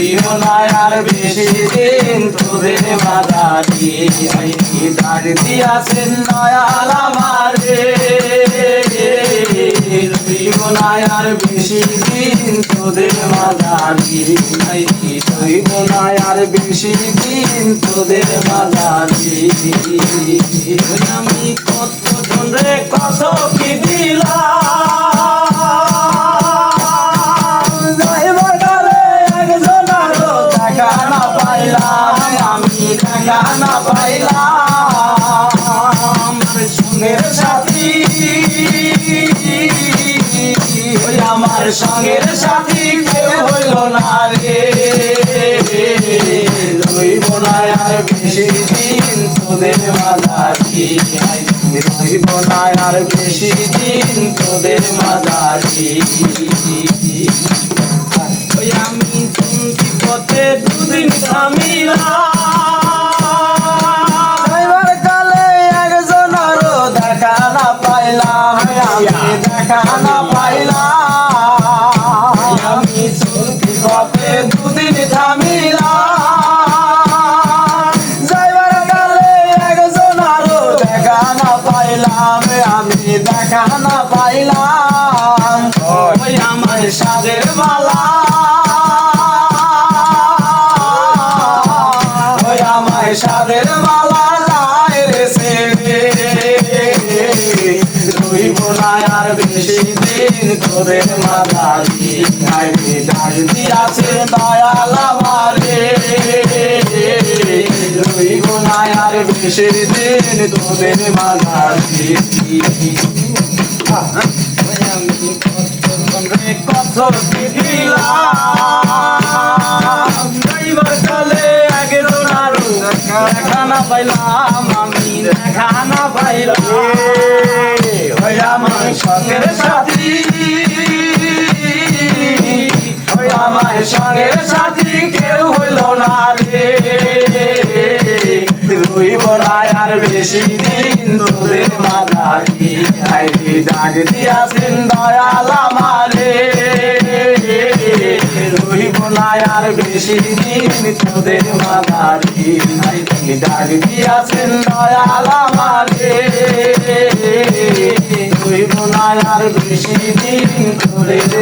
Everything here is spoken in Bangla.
রইব না আর বেশি দিন তোদের মাদারি ডাক দিয়াছেন দয়াল আমারে রইব না আর বেশি দিন তোদের তোদের মাদারি আমি আমার সঙ্গের সাথী কেউ হইল না রে। রইব না আর বেশি দিন তোদের মাঝারি। রইব না আর বেশি দিন তোদের ওই আমি তুমি পথে দুদিন থামিলাম। পাইলাম। আমি চলতি পথে দুদিন থামিলাম। যাইবার কালে পাইলাম। দেখা না পাইলাম। মালা। ওই মালা যায় রে রইব না আর বেশি তোদের মাদারি আইনি ডাক দিয়াছে দয়াল আমারে। রইব না আর বেশি দিন তোদের মাদারি আমি কত কি দিলাম ড্রাইভার কালে আগে দোনারু দেখা পাইলাম আমি দেখা পাইলাম। ওই আমার সঙ্গের সাথী। আমার সঙ্গের সাথী কেউ হইল না রে। রইব না আর বেশি দিন তোদের মাদারি আইনি ডাক দিয়াছেন দয়াল আমারে। রইব না আর বেশি দিন তোদের মাদারি আইনি ডাক দিয়াছেন দয়াল আমারে। রইব না আর বেশি দিন তোদের